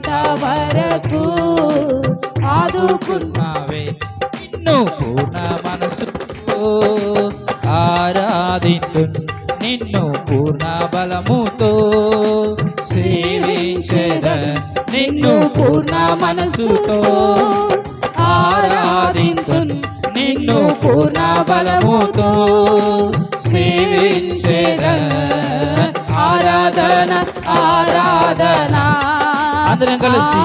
ఇంతవరకు ఆదుకున్నావే. నిన్ను పూర్ణ మనసుతో ఆరాధించు. నిన్ను పూర్ణ బలముతో సేవించద. నిన్ను పూర్ణ మనసుతో ఆరాధించు. నిన్ను పూర్ణ బలముతో అందరం కలిసి.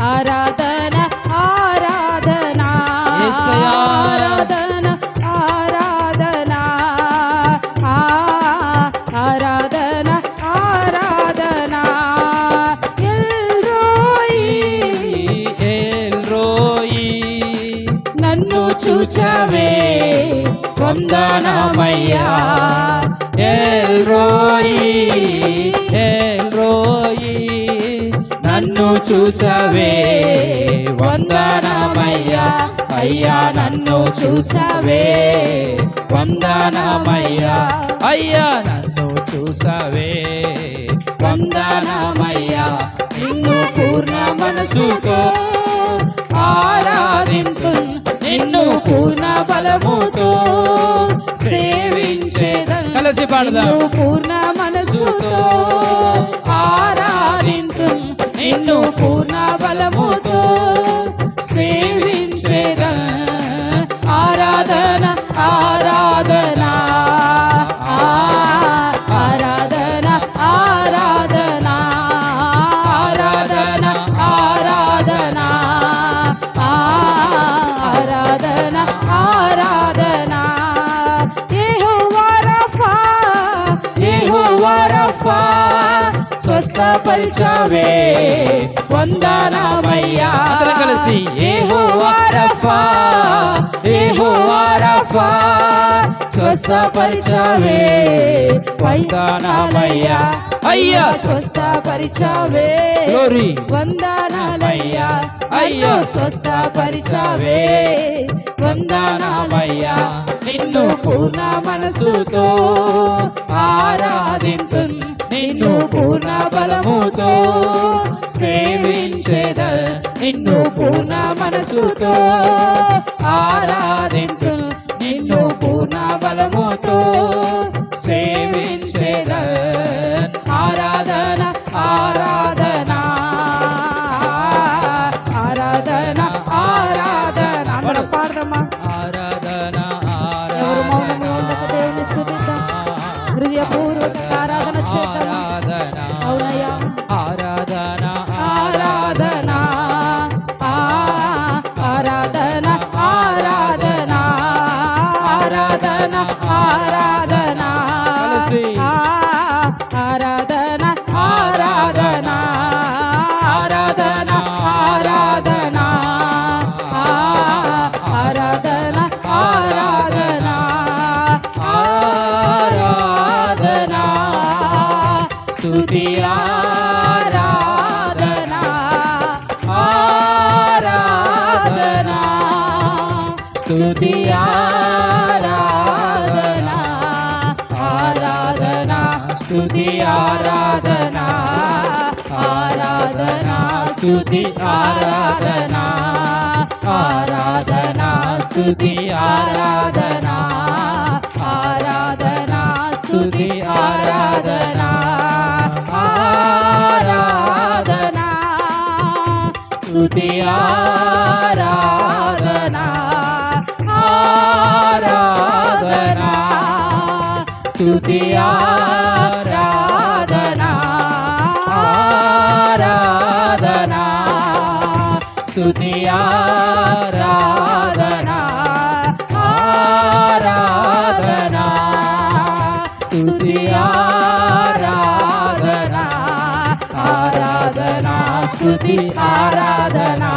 ఆరాధన ఆరాధన. ఆరాధన ఆరాధన. ఆరాధన ఆరాధన. ఎల్ రోయి ఎల్ రోయి నన్ను చూచవే. వందనమయ్యా. ఎల్ ఎల్ నన్ను చూసవే వందనమయ్యా అయ్యా నన్ను చూసవే వందనమయ్యా అయ్యా నన్ను చూసవే వందనమయ్యా నిన్ను పూర్ణ మనసుతో ఆరాధింతు నిన్ను పూర్ణ బలముతో సేవించేదన్ కలిసి పాడదాం. పూర్ణ మనసుతో నిన్ను పూర్ణ బలముతో స్వస్థపరిచావే. వందనమయ్యా. అందరం కలిసి యెహోవా రఫా యెహోవా రఫా స్వస్థపరిచావే. వందనమయ్యా. అయ్యా. స్వస్థపరిచావే. Glory. వందనాలయ్యా అయ్యో. స్వస్థపరిచావే. వందనాలయ్యా నిన్ను పూర్ణ మనసుతో ఆరాధింతు నిన్ను పూర్ణ బలముతో సేవించేద నిన్ను పూర్ణ మనసుతో ఆరాధింతు నిన్ను పూర్ణ బలముతో సేవించేద ఆరాధన ఆరా స్తుతి ఆరాధనా ఆరాధన స్తుతి ఆరాధనా ఆరాధనా స్తుతి ఆరాధనా ఆరాధనా స్తుతి ఆరాధనా ఆరాధనా స్తుతి ఆరాధనా ఆరాధనా స్తుతి ఆరాధనా स्तुतिया राधना आराधना। स्तुतिया राधना आराधना। स्तुतिया राधना आराधना। स्तुति आराधना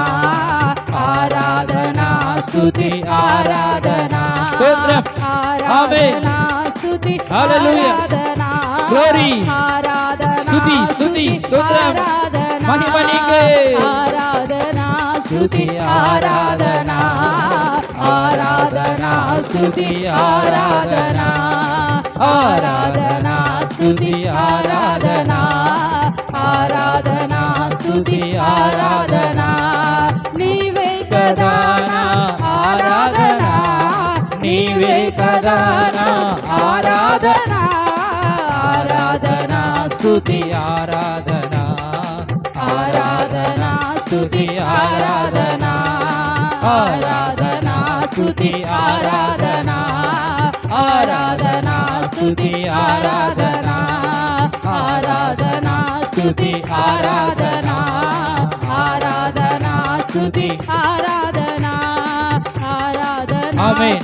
आराधना। स्तुति आराधना स्तोत्र। आराधना। ఆరాధన స్తుతి హల్లెలూయా. ఆరాధన Glory. ఆరాధన స్తుతి, స్తుతి, స్తోత్రం. ఆరాధన మహిమ నీకే. ఆరాధన స్తుతి ఆరాధన ఆరాధన స్తుతి ఆరాధన ఆరాధన స్తుతి ఆరాధన ఆరాధన స్తుతి ఆరాధన ఆరాధనా ఆరాధనా ఆరాధనా స్తుతి ఆరాధనా. ఆరాధనా స్తుతి ఆరాధనా ఆరాధనా స్తుతి ఆరాధనా ఆరాధనా స్తుతి ఆరాధనా ఆరాధనా స్తుతి ఆరాధనా ఆరాధనా స్తుతి ఆరాధనా ఆరాధనా ఆమెన్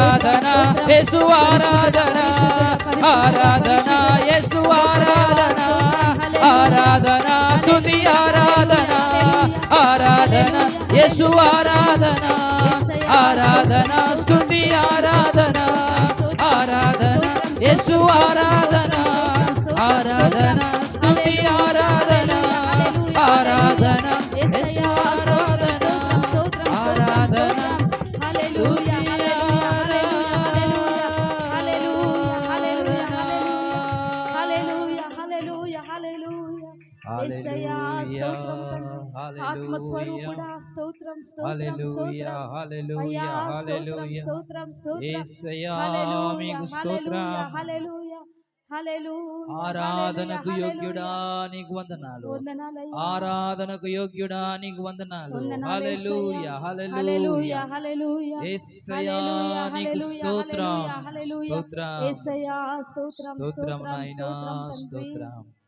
ఆరాధన యేసు ఆరాధన ఆరాధన యేసు ఆరాధన ఆరాధన స్తుతి ఆరాధన ఆరాధన యేసు ఆరాధన ఆరాధన స్తుతి ఆరాధన ఆరాధన యేసు ఆరాధన. ఆరాధనకు యోగ్యుడా నీకు వందనాలు. ఆరాధనకు యోగ్యుడా నీకు వందనాలు. నీకు స్తోత్రం. స్తోత్రం. స్తోత్రం స్తోత్రం స్తోత్రం.